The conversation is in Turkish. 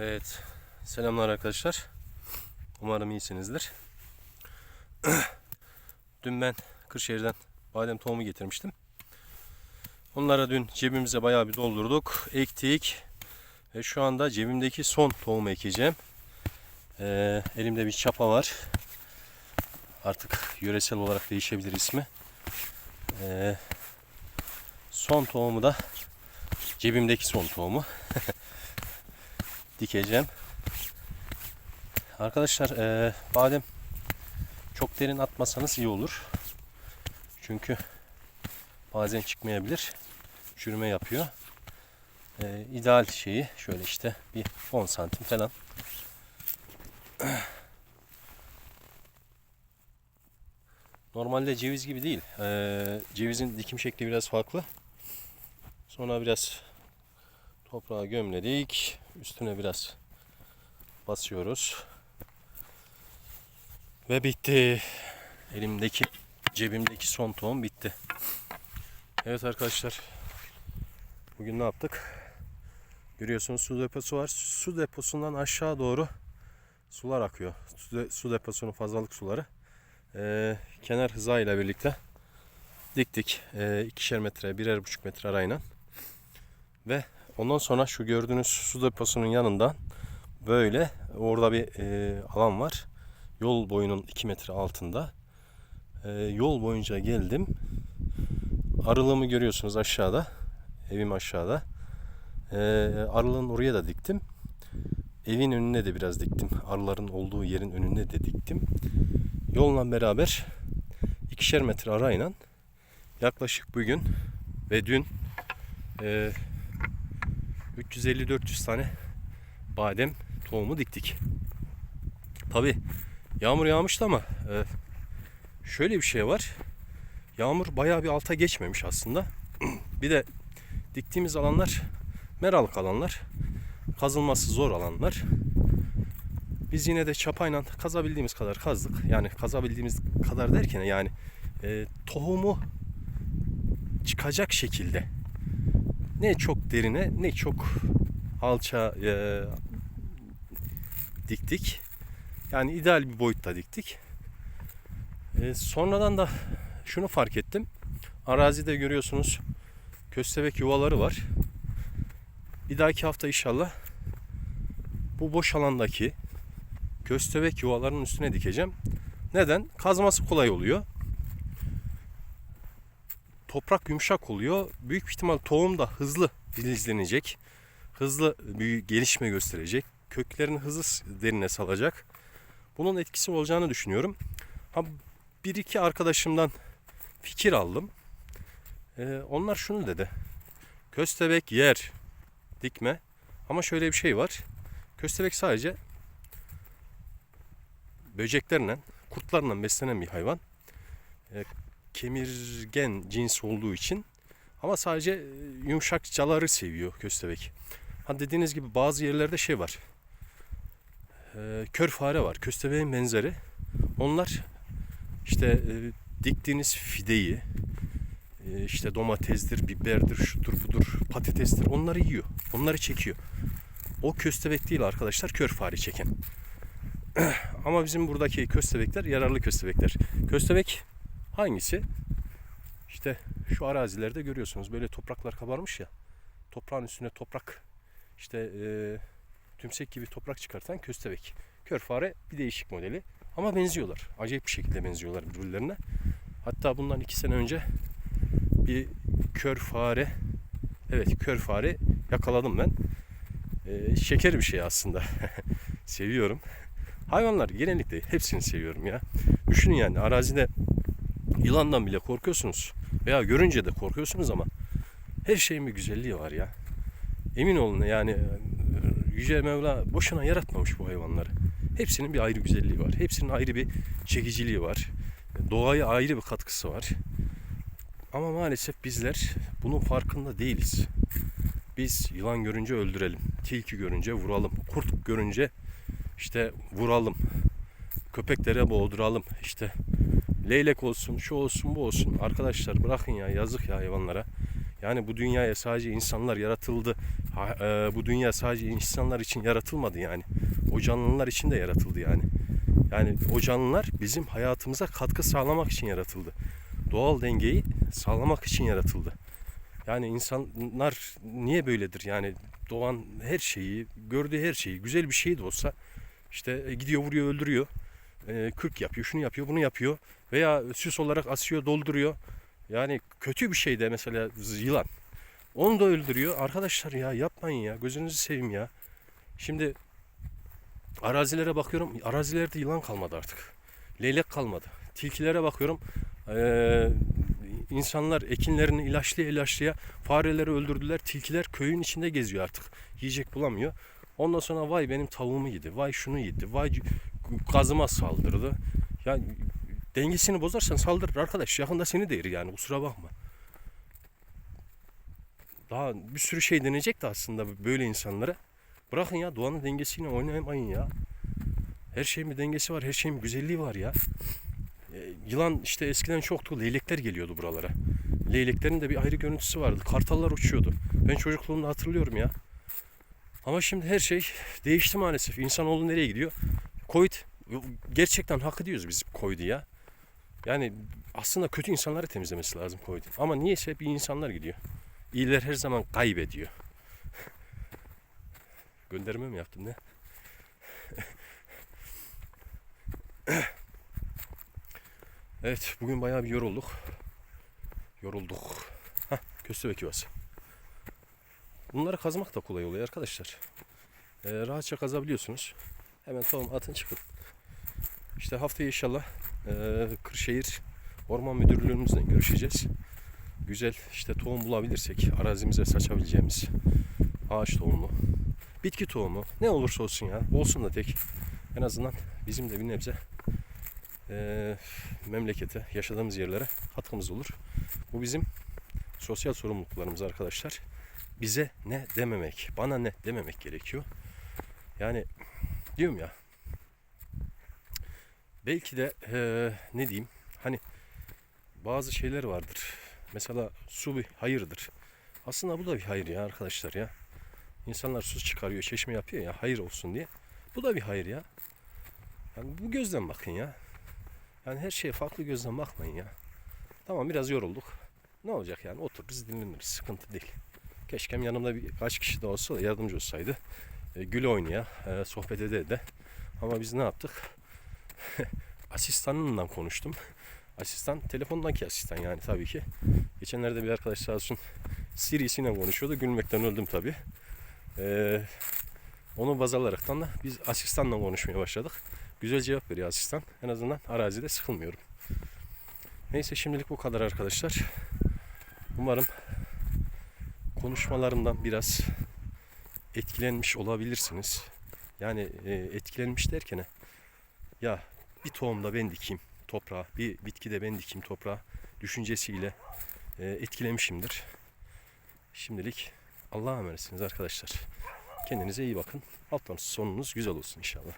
Evet. Selamlar arkadaşlar. Umarım iyisinizdir. dün ben Kırşehir'den badem tohumu getirmiştim. Onlara dün cebimize bayağı bir doldurduk. Ektik. Ve şu anda cebimdeki son tohumu ekeceğim. Ee, elimde bir çapa var. Artık yöresel olarak değişebilir ismi. Ee, son tohumu da cebimdeki son tohumu. dikeceğim. Arkadaşlar eee, badem çok derin atmasanız iyi olur. Çünkü bazen çıkmayabilir. Çürüme yapıyor. Eee ideal şeyi şöyle işte bir 10 santim falan. Normalde ceviz gibi değil. Eee, cevizin dikim şekli biraz farklı. Sonra biraz toprağa gömledik. Üstüne biraz basıyoruz. Ve bitti. Elimdeki, cebimdeki son tohum bitti. Evet arkadaşlar. Bugün ne yaptık? Görüyorsunuz su deposu var. Su deposundan aşağı doğru sular akıyor. Su, de- su deposunun fazlalık suları. Ee, kenar hızayla birlikte diktik. Ee, ikişer metre, birer buçuk metre arayla. Ve ondan sonra şu gördüğünüz su deposunun yanından böyle orada bir e, alan var. Yol boyunun 2 metre altında. E, yol boyunca geldim. Arılığımı görüyorsunuz aşağıda. Evim aşağıda. E, arılığın oraya da diktim. Evin önüne de biraz diktim. Arıların olduğu yerin önüne de diktim. Yolla beraber ikişer metre arayla yaklaşık bugün ve dün e, 350-400 tane badem tohumu diktik. Tabi yağmur yağmıştı ama e, şöyle bir şey var. Yağmur bayağı bir alta geçmemiş aslında. bir de diktiğimiz alanlar meralık alanlar. Kazılması zor alanlar. Biz yine de çapayla kazabildiğimiz kadar kazdık. Yani kazabildiğimiz kadar derken yani e, tohumu çıkacak şekilde ne çok derine ne çok alça e, diktik. Yani ideal bir boyutta diktik. E, sonradan da şunu fark ettim. Arazide görüyorsunuz köstebek yuvaları var. Bir dahaki hafta inşallah bu boş alandaki köstebek yuvalarının üstüne dikeceğim. Neden? Kazması kolay oluyor. Toprak yumuşak oluyor. Büyük bir ihtimal tohum da hızlı filizlenecek. Hızlı bir gelişme gösterecek. Köklerini hızlı derine salacak. Bunun etkisi olacağını düşünüyorum. Ha, bir iki arkadaşımdan fikir aldım. Ee, onlar şunu dedi. Köstebek yer, dikme. Ama şöyle bir şey var. Köstebek sadece böceklerle, kurtlarla beslenen bir hayvan. Ee, kemirgen cins olduğu için ama sadece e, yumuşakçaları seviyor köstebek. Ha dediğiniz gibi bazı yerlerde şey var. Ee, kör fare var. Köstebeğin benzeri. Onlar işte e, diktiğiniz fideyi e, işte domatesdir, biberdir, şudur budur, patatestir onları yiyor. Onları çekiyor. O köstebek değil arkadaşlar kör fare çeken. Ama bizim buradaki köstebekler yararlı köstebekler. Köstebek hangisi? İşte şu arazilerde görüyorsunuz böyle topraklar kabarmış ya. Toprağın üstüne toprak işte e, tümsek gibi toprak çıkartan köstebek. Kör fare bir değişik modeli. Ama benziyorlar. Acayip bir şekilde benziyorlar birbirlerine. Hatta bundan iki sene önce bir kör fare evet kör fare yakaladım ben. Ee, şeker bir şey aslında. Seviyorum. Hayvanlar genellikle hepsini seviyorum ya. Düşünün yani arazide yılandan bile korkuyorsunuz. Veya görünce de korkuyorsunuz ama her şeyin bir güzelliği var ya. Emin olun yani e, Yüce Mevla boşuna yaratmamış bu hayvanları. Hepsinin bir ayrı güzelliği var. Hepsinin ayrı bir çekiciliği var. Doğaya ayrı bir katkısı var. Ama maalesef bizler bunun farkında değiliz. Biz yılan görünce öldürelim. Tilki görünce vuralım. Kurt görünce işte vuralım. Köpeklere boğduralım. İşte leylek olsun, şu olsun, bu olsun. Arkadaşlar bırakın ya yazık ya hayvanlara. Yani bu dünyaya sadece insanlar yaratıldı. Ha- e, bu dünya sadece insanlar için yaratılmadı yani. O canlılar için de yaratıldı yani. Yani o canlılar bizim hayatımıza katkı sağlamak için yaratıldı. Doğal dengeyi sağlamak için yaratıldı. Yani insanlar niye böyledir? Yani doğan her şeyi, gördüğü her şeyi, güzel bir şey de olsa işte e, gidiyor vuruyor öldürüyor. E, kürk yapıyor, şunu yapıyor, bunu yapıyor. Veya süs olarak asıyor, dolduruyor. Yani kötü bir şey de mesela yılan. Onu da öldürüyor. Arkadaşlar ya yapmayın ya. Gözünüzü seveyim ya. Şimdi arazilere bakıyorum. Arazilerde yılan kalmadı artık. Leylek kalmadı. Tilkilere bakıyorum. Ee, insanlar ekinlerini ilaçlıya ilaçlıya fareleri öldürdüler. Tilkiler köyün içinde geziyor artık. Yiyecek bulamıyor. Ondan sonra vay benim tavuğumu yedi. Vay şunu yedi. Vay gazıma saldırdı. Ya dengesini bozarsan saldırır arkadaş. Yakında seni de yer yani kusura bakma. Daha bir sürü şey deneyecek de aslında böyle insanlara. Bırakın ya doğanın dengesiyle oynamayın ya. Her şeyin bir dengesi var, her şeyin bir güzelliği var ya. E, yılan işte eskiden çoktu, leylekler geliyordu buralara. Leyleklerin de bir ayrı görüntüsü vardı. Kartallar uçuyordu. Ben çocukluğumda hatırlıyorum ya. Ama şimdi her şey değişti maalesef. İnsanoğlu nereye gidiyor? Covid gerçekten hak ediyoruz biz Covid'i ya. Yani aslında kötü insanları temizlemesi lazım Covid'in. Ama niyeyse hep iyi insanlar gidiyor. İyiler her zaman kaybediyor. Gönderme mi yaptım ne? evet bugün bayağı bir yorulduk. Yorulduk. Hah köstebek yuvası. Bunları kazmak da kolay oluyor arkadaşlar. Ee, rahatça kazabiliyorsunuz. Hemen tohum atın çıkın. İşte haftaya inşallah e, Kırşehir Orman Müdürlüğümüzle görüşeceğiz. Güzel işte tohum bulabilirsek arazimize saçabileceğimiz ağaç tohumu, bitki tohumu ne olursa olsun ya olsun da tek en azından bizim de bir nebze e, memlekete yaşadığımız yerlere katkımız olur. Bu bizim sosyal sorumluluklarımız arkadaşlar. Bize ne dememek, bana ne dememek gerekiyor. Yani diyorum ya belki de e, ne diyeyim hani bazı şeyler vardır. Mesela su bir hayırdır. Aslında bu da bir hayır ya arkadaşlar ya. İnsanlar su çıkarıyor, çeşme yapıyor ya hayır olsun diye. Bu da bir hayır ya. Yani bu gözden bakın ya. Yani her şeye farklı gözden bakmayın ya. Tamam biraz yorulduk. Ne olacak yani otururuz dinleniriz sıkıntı değil. Keşke yanımda birkaç kişi de olsa da yardımcı olsaydı. E, gül oynaya, e, sohbet ede de. Ama biz ne yaptık? Asistanımla konuştum. Asistan telefondaki asistan yani tabii ki. Geçenlerde bir arkadaş sağ olsun Siri'siyle konuşuyordu. Gülmekten öldüm tabii. Ee, onu baz alaraktan da biz asistanla konuşmaya başladık. Güzel cevap veriyor asistan. En azından arazide sıkılmıyorum. Neyse şimdilik bu kadar arkadaşlar. Umarım konuşmalarımdan biraz etkilenmiş olabilirsiniz. Yani e, etkilenmiş derken ya bir tohumda ben dikeyim toprağa, bir bitkide ben dikeyim toprağa düşüncesiyle e, etkilemişimdir. Şimdilik Allah'a emanetsiniz arkadaşlar. Kendinize iyi bakın. Haftanın sonunuz güzel olsun inşallah.